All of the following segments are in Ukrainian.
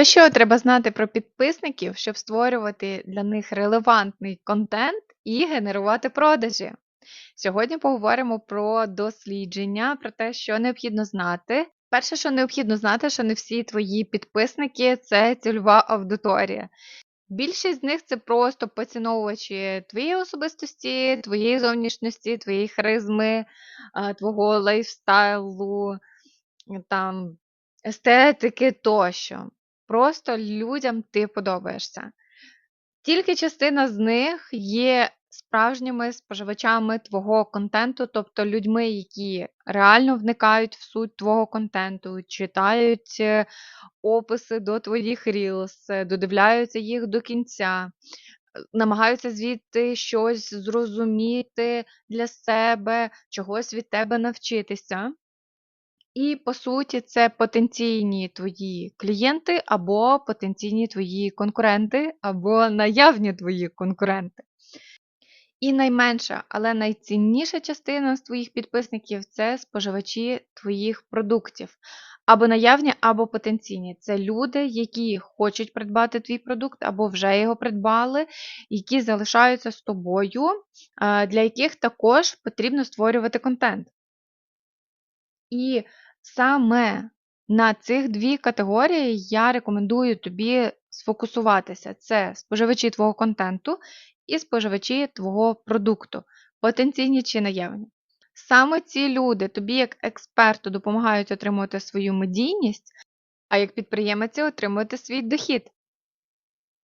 То що треба знати про підписників, щоб створювати для них релевантний контент і генерувати продажі? Сьогодні поговоримо про дослідження, про те, що необхідно знати. Перше, що необхідно знати, що не всі твої підписники це цільова аудиторія. Більшість з них це просто поціновувачі твоєї особистості, твоєї зовнішності, твоєї харизми, твого лайфстайлу, там, естетики тощо. Просто людям ти подобаєшся. Тільки частина з них є справжніми споживачами твого контенту, тобто людьми, які реально вникають в суть твого контенту, читають е, описи до твоїх Reels, е, додивляються їх до кінця, намагаються звідти щось зрозуміти для себе, чогось від тебе навчитися. І, по суті, це потенційні твої клієнти або потенційні твої конкуренти, або наявні твої конкуренти. І найменша, але найцінніша частина з твоїх підписників це споживачі твоїх продуктів. Або наявні, або потенційні. Це люди, які хочуть придбати твій продукт, або вже його придбали, які залишаються з тобою, для яких також потрібно створювати контент. І саме на цих дві категорії я рекомендую тобі сфокусуватися: це споживачі твого контенту і споживачі твого продукту, потенційні чи наявні. Саме ці люди тобі, як експерту, допомагають отримувати свою медійність, а як підприємець отримувати свій дохід.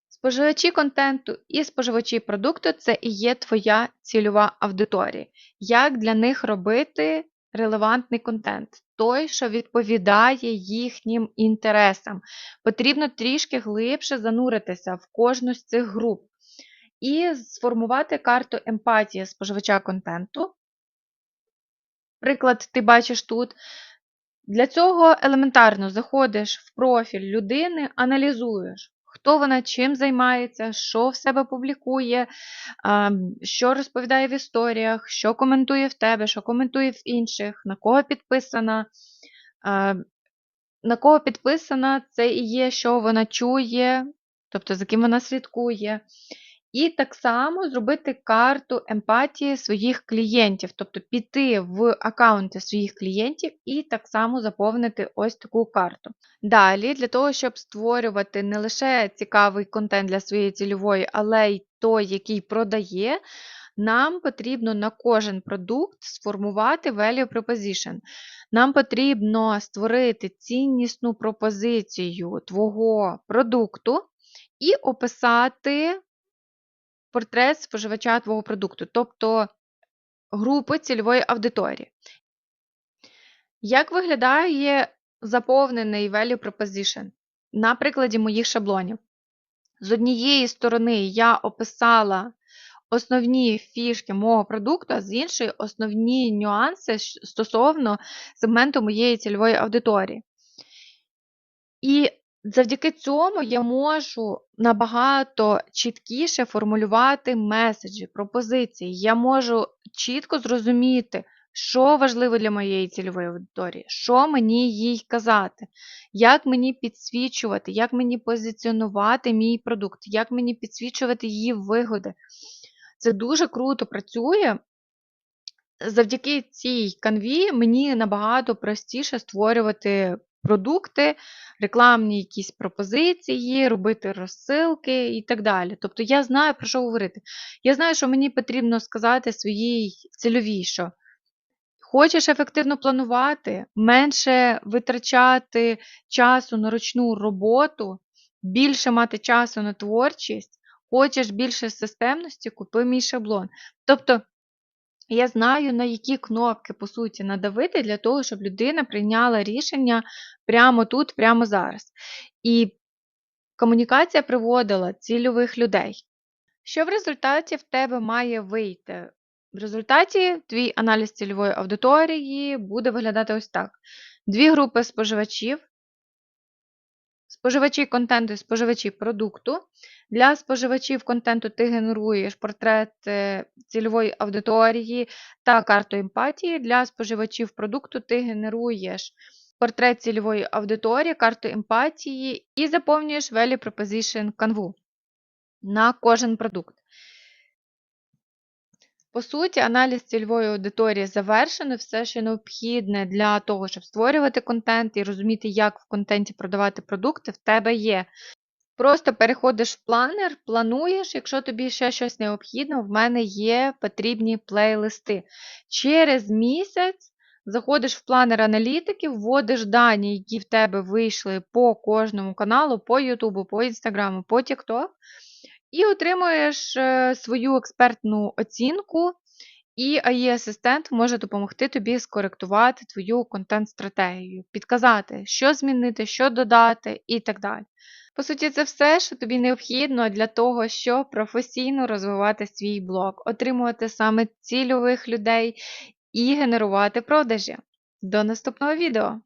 Споживачі контенту і споживачі продукту це і є твоя цільова аудиторія. Як для них робити релевантний контент, той, що відповідає їхнім інтересам. Потрібно трішки глибше зануритися в кожну з цих груп і сформувати карту емпатії споживача контенту. Приклад, ти бачиш тут. Для цього елементарно заходиш в профіль людини, аналізуєш, хто вона чим займається, що в себе публікує, що розповідає в історіях, що коментує в тебе, що коментує в інших, на кого підписана. На кого підписана, це і є, що вона чує, тобто за ким вона слідкує. І так само зробити карту емпатії своїх клієнтів, тобто піти в аккаунти своїх клієнтів і так само заповнити ось таку карту. Далі, для того, щоб створювати не лише цікавий контент для своєї цільової, але й той, який продає, нам потрібно на кожен продукт сформувати value proposition. Нам потрібно створити ціннісну пропозицію твого продукту і описати портрет споживача твого продукту, тобто групи цільової аудиторії. Як виглядає заповнений value proposition? На прикладі моїх шаблонів. З однієї сторони, я описала основні фішки мого продукту, а з іншої основні нюанси стосовно сегменту моєї цільової аудиторії. І Завдяки цьому я можу набагато чіткіше формулювати меседжі, пропозиції. Я можу чітко зрозуміти, що важливо для моєї цільової аудиторії, що мені їй казати, як мені підсвічувати, як мені позиціонувати мій продукт, як мені підсвічувати її вигоди. Це дуже круто працює. Завдяки цій канві мені набагато простіше створювати продукти, рекламні якісь пропозиції, робити розсилки і так далі. Тобто я знаю, про що говорити. Я знаю, що мені потрібно сказати своїй цільовій, що хочеш ефективно планувати, менше витрачати часу на ручну роботу, більше мати часу на творчість, хочеш більше системності, купи мій шаблон. Тобто, я знаю, на які кнопки, по суті, надавити для того, щоб людина прийняла рішення прямо тут, прямо зараз. І комунікація приводила цільових людей. Що в результаті в тебе має вийти? В результаті твій аналіз цільової аудиторії буде виглядати ось так: дві групи споживачів, Споживачі контенту і споживачі продукту. Для споживачів контенту ти генеруєш портрет е, цільової аудиторії та карту емпатії. Для споживачів продукту ти генеруєш портрет цільової аудиторії, карту емпатії і заповнюєш Value Proposition Canvu на кожен продукт. По суті, аналіз цільової аудиторії завершено. Все, що необхідне для того, щоб створювати контент і розуміти, як в контенті продавати продукти, в тебе є. Просто переходиш в планер, плануєш, якщо тобі ще щось необхідно, в мене є потрібні плейлисти. Через місяць заходиш в планер аналітики, вводиш дані, які в тебе вийшли по кожному каналу, по Ютубу, по Інстаграму, по TikTok, і отримуєш е, свою експертну оцінку. І AI-асистент може допомогти тобі скоректувати твою контент-стратегію, підказати, що змінити, що додати і так далі. По суті, це все, що тобі необхідно для того, щоб професійно розвивати свій блог, отримувати саме цільових людей і генерувати продажі. До наступного відео!